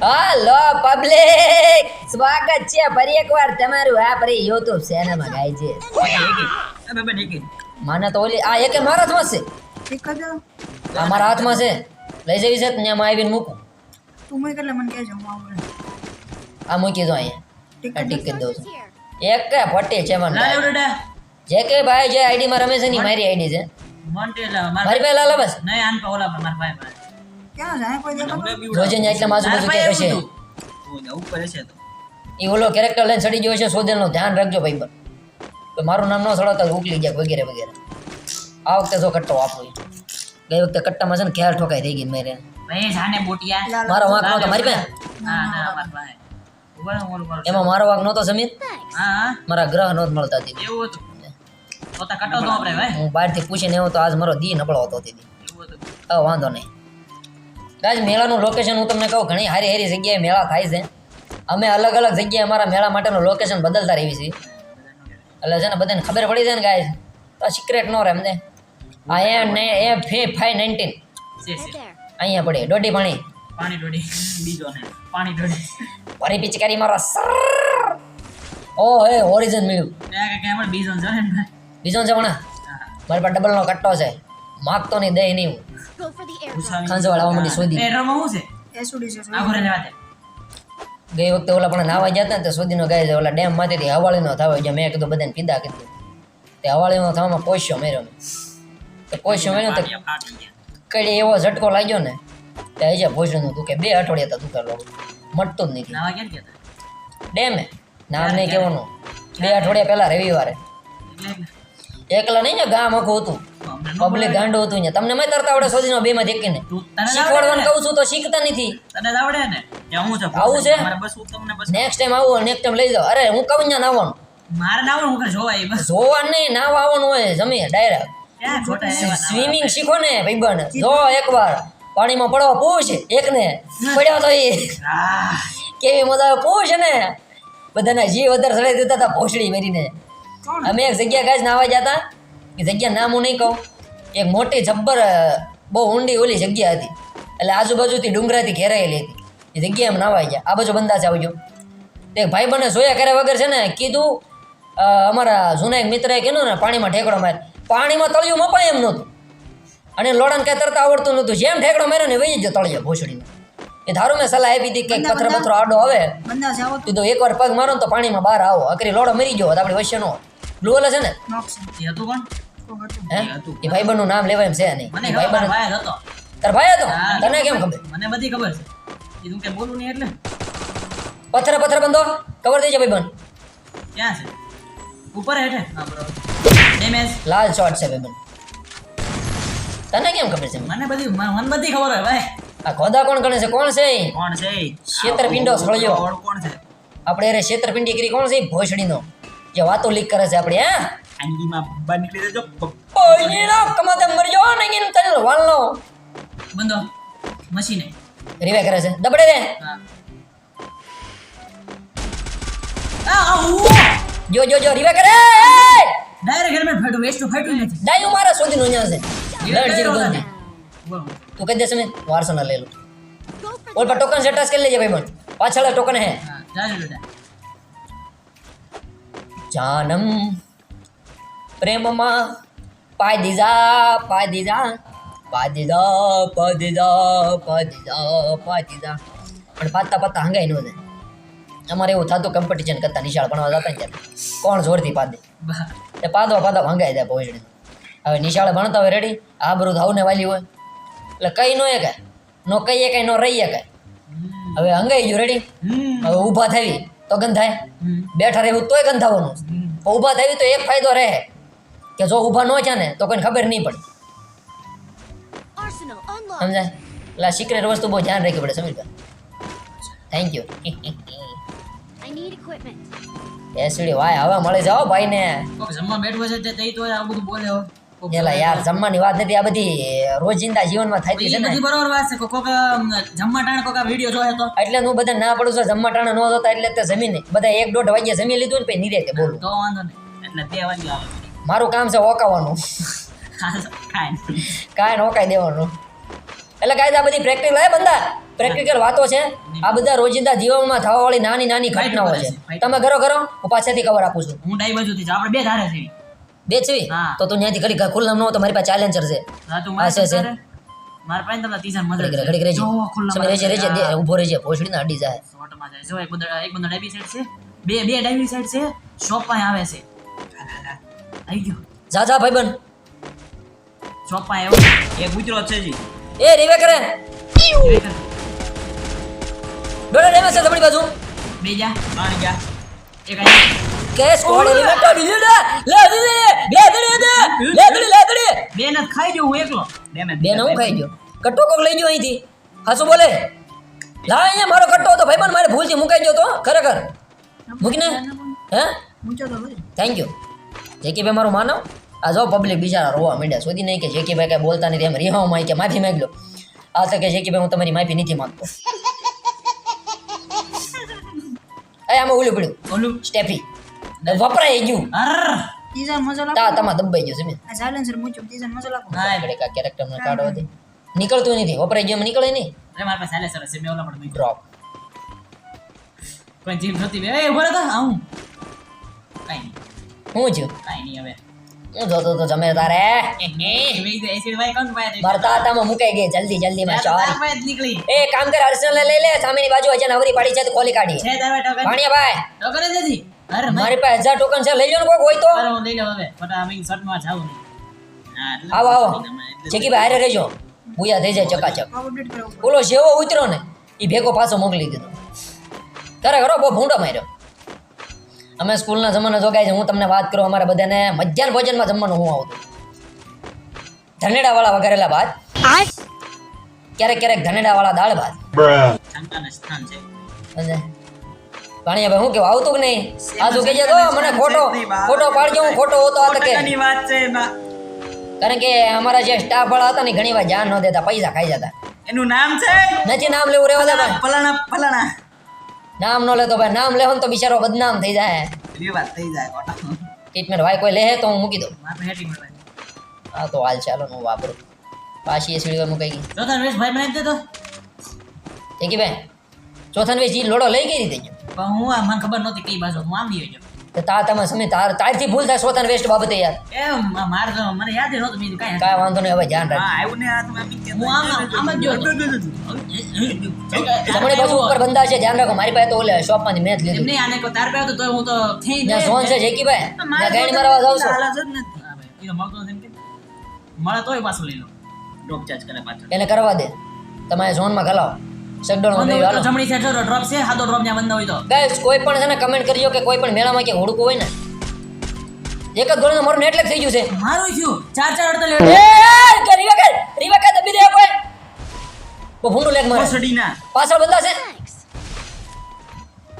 હાલો public! સ્વાગત છે ફરી એકવાર તમારું આ ફરી યુટ્યુબ ચેનલમાં ગાય છે મને તો ઓલી આ એકે મારા હાથમાં છે? એક જ? આ મારા હાથમાં છે? લઈ જવી છે? ત્યાં આવીને મૂકું. તું મૂકી એટલે મને કહેજો હું આ મૂકી દો અહીંયા. ટિકિટ કરી દઉં છું. એક ફટી છે મને જે કે ભાઈ જે આઈડી માં રમે છે ની મારી આઈડી છે. મારી પાસે લાલા બસ. નહીં આન પા ઓલા પા માર ભાઈ પાસે. ક્યાં જાય કોઈ દેખાતો? એટલે માજુ બાજુ કે કશે ઉપર છે. તો. એ ઓલો કેરેક્ટર લઈને ચડી ગયો છે સોદેલનું ધ્યાન રાખજો ભાઈ પર. તો મારું નામ ન સડો ઉકલી જાય વગેરે વગેરે. આ વખતે જો કટ્ટો આપો ગઈ વખતે કટ્ટામાં છે ને ખેર ઠોકાઈ થઈ ગઈ મેરે. ભાઈ જાને બોટિયા. મારો વાંક નતો મારી પાસે? ના ના મારી ઉપર એમાં મારો વાંક નહોતો સમીર? હા હા. મારા ગ્રહ નહોત મળતા હતી એવું હતું. તો તા કટો તો આપણે ભાઈ. હું બહારથી પૂછીને આવ્યો તો આજ મારો દી નબળો હતો એવું હવે વાંધો નહીં. આજ મેળાનું લોકેશન હું તમને કહું ઘણી હારી હારી જગ્યાએ મેળા થાય છે. અમે અલગ અલગ જગ્યાએ અમારા મેળા માટેનું લોકેશન બદલતા રહીએ છીએ. એટલે છે ને બધાને ખબર પડી જાય ને ગાય તો સિક્રેટ નો રહે એમને આ એ ને એ ફે ફાઈ નાઇન્ટીન. અહીંયા પડે દોઢી પાણી. પાણી દોઢી બીજો ને પાણી દોઢી. ફરી પિચકારી મારો સર! ઓ હે ઓરિજિન મળ્યું. બીજો છે બીજો છે પણ મારી પાસે ડબલનો કટ્ટો છે. માગતો નહીં દે નહીં ખાંજવાળ આવવા માંડી શોધી એડ્રોમાં શું છે? એસુડી છે આખો લેવા દે. ગઈ વખતે ઓલા પણ નાવા જતા ને તો સુધીનો ગાય ઓલા ડેમમાંથી હવાળીનો થવા ગયા. મેં કીધું બધાને પીધા કીધું તે હવાળીનો થવામાં પોષ્યો મેર્યો તો પોષ્યો મેર્યો તો કઈ એવો ઝટકો લાગ્યો ને તે હજી ભોજનું તું કે બે અઠવાડિયા તો દુકાન મટતું જ નથી તા? ડેમે. નામ નહીં કહેવાનું. બે અઠવાડિયા પહેલા રવિવારે. એકલા નહીં ને ગામ આખું હતું. પબ્લિક ગાંડું હતું ને તમને મેં તરતા આવડે સોજીનો બે માં દેખીને શીખવાડવાનું ને? કહું છું તો શીખતા નથી. તને આવડે ને? હું છે? આવું છે? મારે બસ હું તમને બસ નેક્સ્ટ ટાઈમ આવો નેક્સ્ટ ટાઈમ લઈ જાવ અરે હું કહું ને નાવાનું. મારે ના આવડે હું જોવાય બસ. જોવા નહીં આવવાનું હોય જમીએ ડાયરેક્ટ સ્વિમિંગ શીખો ને ભાઈબંધ. જો એકવાર. પાણીમાં પડવા પૂછ એકને પડ્યો તો એ કેવી મજા આવે પૂછ ને. બધાના જીવ વધારે સડાઈ દેતા હતા ભોસડી મેરીને. અમે એક જગ્યા ગાજ નાવા જતા એ જગ્યા નામ હું નહીં કહું. એક મોટી જબ્બર બહુ ઊંડી ઓલી જગ્યા હતી. એટલે આજુબાજુથી ડુંગરાથી ઘેરાયેલી હતી. એ જગ્યાએ એમ નાવા ગયા. આ બાજુ બંદા છે આવજો. તે ભાઈ બને જોયા કર્યા વગર છે ને કીધું અમારા જૂના એક મિત્રએ કીધું ને પાણીમાં ઠેકડો માર પાણીમાં તળિયું મપાય એમ નહોતું. અને લોડાને કાંઈ તરતા આવડતું નહોતું. જેમ ઠેકડો માર્યો ને વહી જ તળિયો ભોસડીને. એ ધારું મેં સલાહ આપી હતી કે બંદા, પથરો આડો આવે. કીધું એકવાર પગ મારો ને તો પાણીમાં બહાર આવો. અકરી લોડો મરી ગયો આપણી વચ્ચે નો ગ્લુઅલ છે ને? હતું કોણ એ ભાઈબંધનું નામ લેવાય એમ છે નહીં. મને એ ભાઈબંધ ભાઈ હતો. તાર ભાઈ હતો? તને કેમ ખબર? મને બધી ખબર છે. કીધું કે બોલું નહીં એટલે? પથ્થરે પથ્થરે બંધો? કવર દેજે ભાઈબંધ. ક્યાં છે? ઉપર હેઠે? હા બરોબર. ડેમેજ. લાલ શોટ છે ભાઈબંધ. તને કેમ ખબર છે? મને બધી મને બધી ખબર હોય ભાઈ. આ ખોદા કોણ ગણે છે? કોણ છે કોણ છે છેતરપિંડો સળિયો. કોણ છે? આપણે અરે છેતરપિંડી કરી કોણ છે ભોસડીનો. જે વાતો લીક કરે છે આપણે હે? આંગીમાં બહાર નીકળી જજો ઓઈનો કમાતે મરજો ને ગીન તને વાળનો બંધો મશીને રીવે કરે છે દબડે ઉ જો જો જો રીવે કરે ડાયરેક્ટ હેલ્મેટ ફાટ્યું વેસ્ટ ફાટ્યું નથી ડાયું મારા સોદીનો ન્યા છે લડ જીરો ગંદી બોલો. તું કહી દે સમય વારસો ના લો for ઓલ પર ટોકન સેટ કરી લેજે ભાઈબંધ પાછળ ટોકન હે જાનમ પ્રેમમાં પાય દીધા પાય દીધા પા દીધા પા દીધા પા દીધા પા દીધા પણ પાતા પાતા હંગાઈ નો અમારે એવું થતું કોમ્પિટિશન કરતા નિશાળ ભણવા જતા ને ત્યારે. કોણ જોરથી પાદે એ પાદવા પાદવા ભંગાઈ જાય ભોજડી હવે નિશાળે ભણતા હોય રેડી આ બધું ધાવને વાલી હોય. એટલે કઈ નો એ કાંઈ. નો કહીએ કાંઈ નો રહીએ કાંઈ. હવે હંગાઈ ગયું રેડી હવે ઊભા થવી તો ગંધાય. બેઠા રહેવું તોય ગંધાવાનું. ઊભા થવી તો એક ફાયદો રહે. કે જો ઊભા ન છે ને તો કોઈને ખબર નહીં પડે. સમજાય? એટલે સિક્રેટ વસ્તુ બહુ ધ્યાન રાખવી પડે સમજ થેન્ક યુ એસડી વાય હવે મળી જાઓ ભાઈ ને જમવા બેઠું છે તે તઈ તો આ બધું બોલે એલા યાર જમવાની વાત નથી આ બધી રોજિંદા જીવનમાં થાય થતી છે ને. બધી બરોબર વાત છે કોક જમવા ટાણે કોક વિડિયો જોયો તો. એટલે હું બધા ના પડું છું જમવા ટાણે ન જોતા એટલે તે જમીન. બધા એક દોઢ વાગ્યા જમી લીધું ને પછી નિરેતે બોલું. તો વાંધો નહીં એટલે બે વાગે આવે. મારું કામ છે ઓકાવાનું. કાંઈ નોકાઈ દેવાનું. એટલે કાયદા આ બધી પ્રેક્ટિકલ હે બંદા? પ્રેક્ટિકલ વાતો છે. આ બધા રોજિંદા જીવનમાં થવા વાળી નાની નાની ઘટનાઓ છે. છે, તમે કરો કરો હું પાછળથી કવર આપું છું. હું ડાઈ બાજુથી આપણે બે ધારે છે. બે છવી તો તું ત્યાંથી ઘડી ખુલ્લામ ન હોય તો મારી પાસે ચેલેન્જર છે. હા તું છે, છે. મારા પાસે તમને ત્રીજા મદદ ઘડીક ઘડી રહેજે. ખુલ્લા સમય રહેજે રહેજે. ઊભો રહેજે ભોસડી ના અડી જાય. શોર્ટમાં જાય. જો એક બંદો એક બંદો ડાબી સાઈડ છે. બે બે ડાબી સાઈડ છે. શોપ પાસે આવે છે. આવી ગયો. જા જા ભાઈબંધ. શોપ પાસે આવ્યો એક ઉતરો છે જી. એ રીવે કરે. એ કર. છે તમારી બાજુ. બે જા પાણી ગયા એક અહીં કે સ્કોડ એલિમેન્ટ ડીલે લે લે લે લે દડી દે લે દડી લે દડી બે ને ખાઈ ગયો હું એકલો. ડેમેજ બે હું ખાઈ ગયો. કટ્ટો કોક લઈ ગયો અહીંથી. હાસુ બોલે. લા અહીંયા મારો કટ્ટો હતો. ભાઈબંધ મારે ભૂલથી મુકાઈ ગયો તો. ખરેખર. મૂકીને. હે? ઊંચો તો થેન્ક યુ જેકી ભાઈ મારું માનવ આ જો પબ્લિક બિચારા રોવા માંડ્યા સુધી નહીં કે જેકી ભાઈ કઈ બોલતા નથી એમ રિહામાં કે માફી માંગ લો આ તો કે જેકી ભાઈ હું તમારી માફી નથી માંગતો. એ આમાં ઓલું પડ્યું. ઓલું સ્ટેફી. વપરાઈ ગયું. ત્રીજા મજા તા તમા દબાઈ ગયું મેં આ સાયલેન્સર મજા લાગો? હા આગળ કા કેરેક્ટરનો કાઢો હતી નીકળતું નથી વપરાઈ ગયો એમાં નીકળે નહીં. અરે મારા પાસે સાલે છે મેં ઓલા પણ ડ્રોપ કોઈ જીમ થતી એ ઊભો તો આવું. કાઈ નહીં. હું છું કાઈ નહીં હવે હું જોતો તો જમે તારે એવી રીતે એસિડ ભાઈ કોણ પાય મારા તાતામાં મુકાઈ ગઈ જલ્દી જલ્દી માં સોરી પાય નીકળી એ કામ કર અર્સનલ લઈ લે સામેની બાજુ અજન આવરી પાડી છે તો કોલી કાઢી છે તારા ટોકન ભાણિયા ભાઈ ટોકન જ નથી અરે મારે મારી પાસે હજાર ટોકન છે લઈ લો ને કોઈ હોય તો અરે હું લઈ લઉં હવે ફટા અમે શર્ટમાં જાવું નહીં હા એટલે આવો આવો તમે એટલે- જેકી ભાઈ હારે રહેજો બુયા થઈ જાય ચકાચક પાવર અપડેટ કરાવો ઓલો જેવો ઉતરો ને એ ભેગો પાછો મોકલી દીધો. ખરેખર હો, બહુ ભૂંડો માર્યો. અમે સ્કૂલના જમાનો જોગાય છે હું તમને વાત કરું અમારે બધાને મધ્યાહન ભોજનમાં જમવાનું હું આવતું. ધનેડાવાળા વઘારેલા ભાત. ક્યારેક ક્યારેક ધનેડાવાળા દાળ ભાત. હું કેવું આવતું કે નહીં? આ શું કહેજે તો મને ખોટો ખોટો પાડજો હું ખોટો હોતો આ તકે ટકાની વાત છે એમાં કારણ કે અમારા જે સ્ટાફ વાળા હતા ને ઘણી વાર જાન ન દેતા પૈસા ખાઈ જતા. એનું નામ છે? નથી નામ લેવું રેવા દે ફલાણા ફલાણા. નામ ન લેતો ભાઈ નામ લેવો ને તો બિચારો બદનામ થઈ જાય. એવી વાત થઈ જાય. કોટા ટ્રીટમેન્ટ ભાઈ કોઈ લેહે તો હું મૂકી દઉં. હા તો હાલ ચાલો હું વાપરું. પાછી એ સીડી મુકાઈ ગઈ. જોતા વેશ ભાઈ બનાવી દેતો. ઠીક ભાઈ ચોથાન જી લોડો લઈ ગઈ રીતે પણ હું આ મને ખબર નહોતી કઈ બાજુ હું આમ ગયો તો તા તમે સમય તાર તારથી ભૂલ થાય ચોથાન વેસ્ટ બાબતે યાર. એમ માર મને યાદ ન હતું બીજું કાંઈ. કાંઈ વાંધો નહીં હવે ધ્યાન હા રાખ આવ્યું ને આ તમે હું આમ આમ જ જો તમારી બાજુ ઉપર બંધા છે ધ્યાન રાખો મારી પાસે તો ઓલે શોપમાંથી મેં જ લીધું. નહીં આને કો તાર પાસે તો હું તો થઈ જાય. ઝોન છે જેકીભાઈ. ત્યાં ગાડી મારવા જાવ છું. હાલા જ નથી. હા એ મળતો નથી એમ કે. મળે તોય પાછો લઈ લો. ડ્રોપ ચાર્જ કરે પાછો એને કરવા દે. તમારે ઝોનમાં ખલાવો સગડોળમાં બંધ નહીં હોય તો હાલો જમણી સાઈડ ડ્રોપ છે સાદો ડ્રોપ જ્યાં બંધ હોય તો. ગાઈસ કોઈ પણ છે ને કમેન્ટ કરજો કે કોઈ પણ મેળામાં કે હુડકું હોય ને. એક જ ગોળીનું મારું નેટલેક થઈ ગયું છે. મારું થયું. ચાર ચાર અડધો એ કે રીવા કર રીવા કર દબી દે કોઈ. ઓ ભૂંડું લેગ મારે. ભોસડીના પાછળ બંધા છે.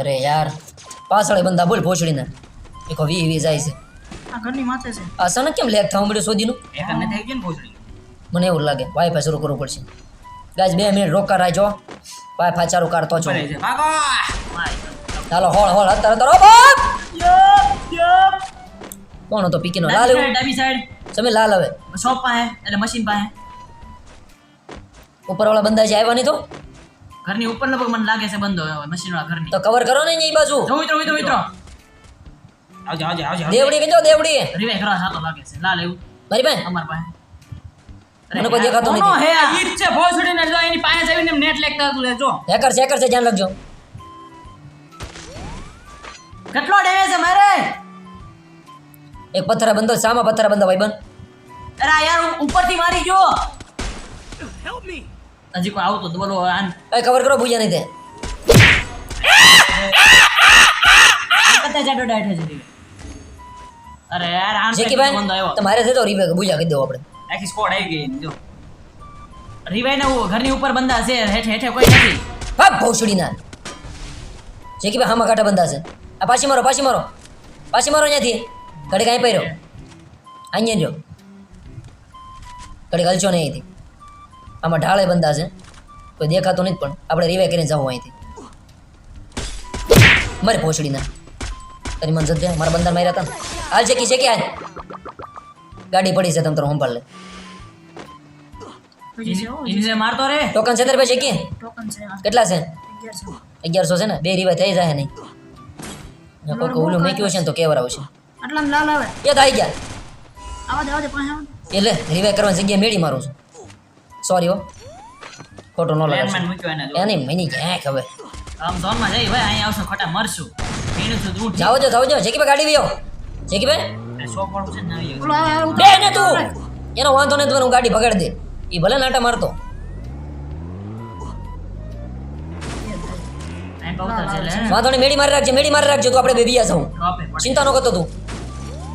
અરે યાર પાછળ બંધા બોલ ભોસડીને. એકો વી વી જાય છે. આ ઘરની માથે છે. આ સનક કેમ લેગ થવા મળ્યું સોદીનું એક અને થઈ ગયું ને ભોસડી. મને એવું લાગે વાઈફાઈ શરૂ કરવું પડશે. ગાઈસ બે મિનિટ રોકા રાખજો. ભાઈ ચાલુ કાઢતો છો. ચાલો હોળ હોળ અત્યારે અત્યારે કોણ હતો? પીકીનો? લાલ ડાબી સાઈડ તમે લાલ હવે. શોપ પાસે એટલે મશીન પાસે. ઉપરવાળા બંદા જે આવ્યા નહીં તો? ઘરની ઉપર લગભગ મને લાગે છે બંધ હોય મશીન વાળા ઘરની. તો કવર કરો ને અહીં બાજુ. જો મિત્રો મિત્રો મિત્રો. આવજો આવજો આવજો. દેવડી કહેજો દેવડી. રિવે કરો સાતો લાગે છે. લાલ એવું. મારી બેન. અમાર પાસે. મને કોઈ દેખાતો નથી. હે આ? ઈ જ છે ભોસડીને જો એની પાસે જઈને નેટ લેક હતું લે હેકર છે હેકર છે ધ્યાન રાખજો. કેટલો ડેમેજ છે મારે? એક પથ્થર બંધો સામા પથ્થર બંધો ભાઈ બન. અરે યાર ઉપરથી મારી ગયો. હજી કોઈ આવતો તો બોલો આન. એ કવર કરો ભૂજા નહીં તે. કતા જાડો અરે યાર આન પેટનો બંધ આવ્યો. તમારે છે તો રીવે ભૂજા કહી દો આપણે. આખી સ્કોડ આવી ગઈ જો. રિવાઈ ના ઘરની ઉપર બંધા છે, હેઠે હેઠે કોઈ નથી. હા ભોસડીના. જેકી ભાઈ હામાં કાંઠા બંધા છે. આ પાછી મારો પાછી મારો. પાછી મારો અહીંયાથી ઘડી કાંઈ પહેર્યો અહીંયા જો ઘડી હલચો નહીં અહીંથી. આમાં ઢાળે બંધા છે. કોઈ દેખાતો નથી પણ આપણે રિવાઈ કરીને જવું અહીંથી. મારે ભોસડી ના તારી મન જતે મારા બંદર માર્યા હતા હાલ છે કે છે કે આજ ગાડી પડી છે તમે તારો સંભાળ લે. છે ઇન્જે મારતો રે. ટોકન છે તારી પાસે કે ટોકન છે કેટલા છે? અગિયાર છે અગિયારસો છે ને? બે રીવા થઈ જાય નહીં. ને કોઈ ઓલું મેક્યું છે ને તો કેવર આવશે આટલા લાલ આવે. એ તો આવી ગયા. આવા દે આવા દે પાસે આવા એટલે રિવાઈ કરવાની જગ્યાએ મેળી મારું છું. સોરી હો. ખોટો નો લાગે મેન મૂક્યો એને. એની મની ક્યાં ખબર આમ ઝોનમાં જઈ ભાઈ અહીં આવશું ખોટા મરશું. તો દૂર જાઓ જો જાઓ. જો જેકીભાઈ ગાડી વિયો જેકીભાઈ આ બે ને તું! એનો વાંધો નહીં તું હું ગાડી ભગાડી દે. એ ભલે નાટા મારતો. વાંધો નહીં મેડી મારી રાખજે મેડી મારી રાખજો તો આપણે બે વિયા જાઉં. ચિંતા ન કરતો તું.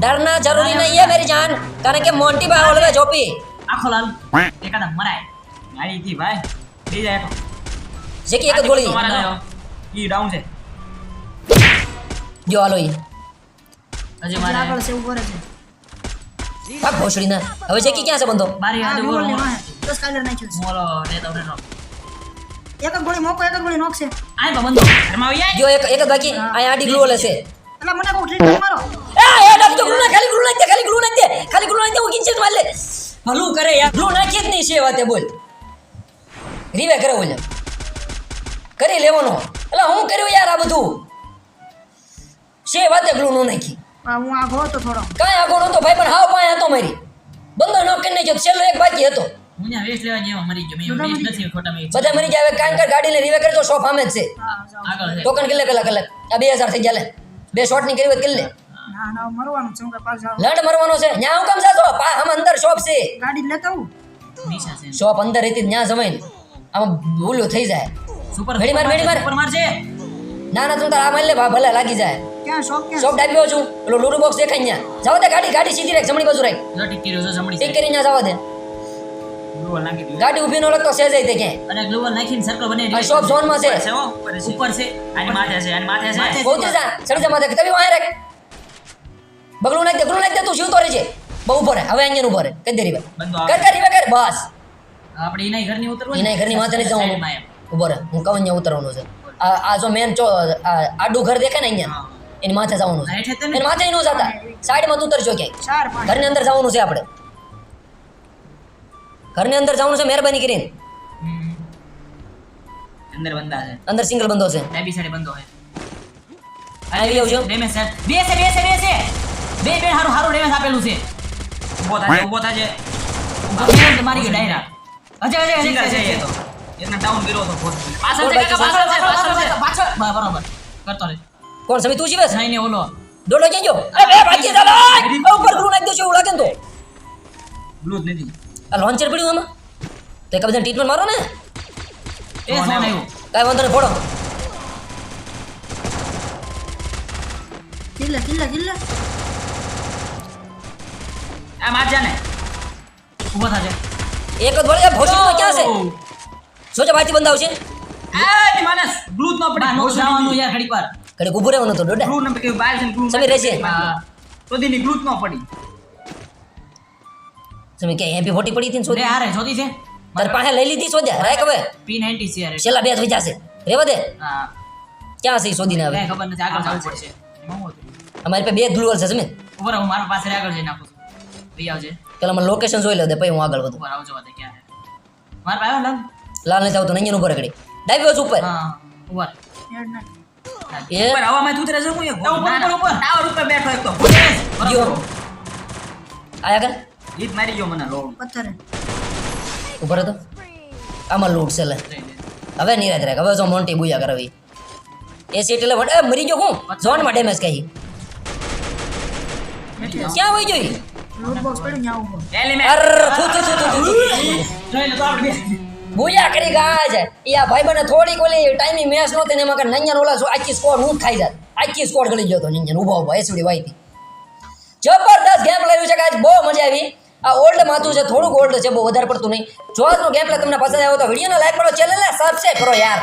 ડરના જરૂરી નહીં હે મેરી જાન. કારણ કે મોન્ટી ભાઈ ઓલવે જોપી આખો લાલ. એકાદા મરાય. ગાડી થી ભાઈ. બે જાય. જેકી એક ગોળી. ઈ ડાઉન છે. જો હાલો ઈ. હજી આગળ મારે છે ઉપર છે ભોસડીના. હવે જેકી ક્યાં છે બંદો બારી આ બોલ બોલો. દસ કાલર નાખ્યો છે. ઓલો ડેટ ઓફ ડેટ એક ગોળી મોકો એક ગોળી નોકશે આય બંદો ઘરમાં આવી જો એક એક બાકી. આ આડી ગ્લુ ઓલે છે. એટલે મને કહું ટ્રીટમેન્ટ મારો. એ એ દો ગ્લુ ના ખાલી ગ્લુ નાખ દે ખાલી ગ્લુ નાખ દે. ખાલી ગ્લુ નાખ દે હું કિંચન માર લે. ભલું કરે યાર. ગ્લુ નાખી જ નહીં છે વાતે બોલ. રીવે કરે બોલ કરી લેવાનો. એટલે હું કર્યું યાર આ બધું? છે વાતે ગ્લુ નો નાખી. હું આઘો હતો થોડો. કાંઈ આઘો નહોતો ભાઈ પણ હાવ પાયા હતો મારી. બંદર નો કરી નાખ્યો છેલ્લો એક બાકી હતો. મુન્યા વેસ્ટ લેવા જેવા મરી ગયો મેં વેસ્ટ નથી ખોટા મેં બધા મરી જાય હવે કાંઈ કર ગાડીને રીવે કરજો શોપ આમે જ છે. આગળ ટોકન કેટલે કલાક કલાક? આ બે હજાર થઈ ગયા લે. બે શોટની કરી હોય તો કરી લે. ના ના મરવાનું છે હું લંડ મરવાનો છે. ન્યા હું કામ જાતો પા આમ અંદર શોપ છે. ગાડી લેતા આવું? શોપ અંદર હતી ત્યાં જમાય આમ ભૂલું થઈ જાય. સુપર ઘડી માર, ઘડી માર. સુપર માર છે. ના ના તું તાર આ મારી લે ભલે લાગી જાય. ક્યાં શોપ ક્યાં શોપ ડાબી બાજુ પેલો લોડુ બોક્સ દેખાય ત્યાં જાવ દે ગાડી ગાડી સીધી રાખ જમણી બાજુ રાખ. જો ટીક કર્યો છે જમણી ટીક side. કરી ત્યાં જવા દે. ગાડી ઊભી ન લગતો સેજાઈ તે ક્યાંય. અને ગ્લોબલ નાખીને સર્કલ બને આ શોપ ઝોનમાં છે. છે હો, ઉપર છે. ઉપર છે. આની માથે છે આની માથે. છે. પહોંચી જા ચડી જા માથે. તવી વાય રાખ. બગલું નાખ દે બગલું નાખ દે તું જીવતો રહેજે. બહુ ઊભો રહે હવે અહીંયા ઊભો રહે. કઈ દે રીવા કર. કર રીવા કર બસ. આપણે એના ઘરની ઉતરવું એના ઘરની માથે નહીં જાઉં માં જવાનું. ઊભો રહે. હું કહું અહીંયા ઉતરવાનું છે. આ આ જો મેન ચો આડું ઘર દેખાય ને અહીંયા. એની માથે જવાનું છે. એની માથે નું જતા. સાઈડમાં તું ઉતરજો ક્યાંય. ઘરની અંદર જવાનું છે આપણે. ઘરની અંદર જવાનું છે મહેરબાની કરીને. અંદર બંધા છે. અંદર સિંગલ બંધો છે. બે બી સાઈડ બંધો છે આવી આવજો. ડેમેજ છે બે છે બે છે બે છે. બે બે હારું હારું ડેમેજ આપેલું છે. ઊભો થાય ઊભો થાય છે તો મારી ગયો ડાયરા. હજે હજે સિંગલ છે તો. એના ડાઉન કર્યો તો પાછળ પાછળ પાછળ પાછળ બરાબર. કરતો રે કોણ સમી તું જીવે? સાઈને ઓલો. દોડો ગયો? એ બે બાકી ચાલો. આ ઉપર ગ્રુ નાખી દેજો છો ને તો. બ્લુ જ નથી. આ લોન્ચર પડ્યું આમાં. તે કબજે ટ્રીટમેન્ટ મારો ને? એ કોણ આવ્યો. કાઈ વાંધો નહીં ફોડો. કિલ્લે કિલ્લે કિલ્લે. આ માર જાને ઊભો થાજે એક જ વળે ભોસડી તો ક્યાં છે? સોચો બાજી બંધ આવશે. આ ની માનસ બ્લુ જ ન પડી. જવાનું યાર ઘડીક વાર. ઘડીક ઊભું રહેવાનું તો ડોડા. ગ્રુપ નંબર કે બહાર છે ગ્રુપ સમીર રહેશે. હા. તો દીની બ્લુ ન પડી. તમે કે એમપી ફોટી પડી હતી ને લે સોદી છે. તાર પાસે લઈ લીધી સોદ્યા રાખ હવે. પી નાઇન્ટી છે યાર છેલ્લા બે જ વિચારશે રેવા દે. હા. ક્યાં છે સોદી ને હવે? ખબર નથી આગળ જવું પડશે? અમારી પાસે બે ગ્લુઅલ છે સમીર. ઉપર હું મારા પાસે આગળ જઈને આપું છું. ભાઈ આવજે. પેલા મને લોકેશન જોઈ લે દે પછી હું આગળ વધું. ઉપર આવજો વાતે ક્યાં છે? મારા પાસે આવ્યો લાલ? લાલ નથી તો નહીં ઉપર રખડી બાજુ ઉપર. હા ઉપર ઉપર હવામાં ઉતરે છે? હું એક ઉપર, ઉપર, ઉપર. ટાવર ઉપર બેઠો એક તો. ગયો. આયા કર. લીટ મારી ગયો મને લોડ. પથ્થર. ઉપર હતો આમાં લૂટ છે લે. હવે નહીં રાખ હવે જો મોન્ટી બુયા કરવી એ સીટ એટલે વડે મરી ગયો હું. ઝોનમાં ડેમેજ કહી ક્યાં હોય જોઈ લૂટ બોક્સ પડ્યું ત્યાં ઊભો. એલિમેન્ટ અર થુ થુ થુ થુ. જોઈ લે તો આપણે બે બુયા કરી ગયા છે. એ આ ભાઈ બને થોડીક ઓલી ટાઈમિંગ મેચ નહોતી ને એમાં નંજન ઓલા શું આખી સ્કોર હું થાય જાય આખી સ્કોર ગળી ગયો તો નંજન ઊભો ઊભો એસડી વાઈથી જબરદસ્ત ગેમ લાવ્યું છે કે આજ બહુ મજા આવી. આ ઓલ્ડ માથું છે, થોડુંક ઓલ્ડ છે, બહુ વધારે પડતું નહીં. જો આજનો ગેમ પ્લે તમને પસંદ આવ્યો તો વિડીયોને લાઈક કરો ચેનલને સબસ્ક્રાઈબ કરો યાર.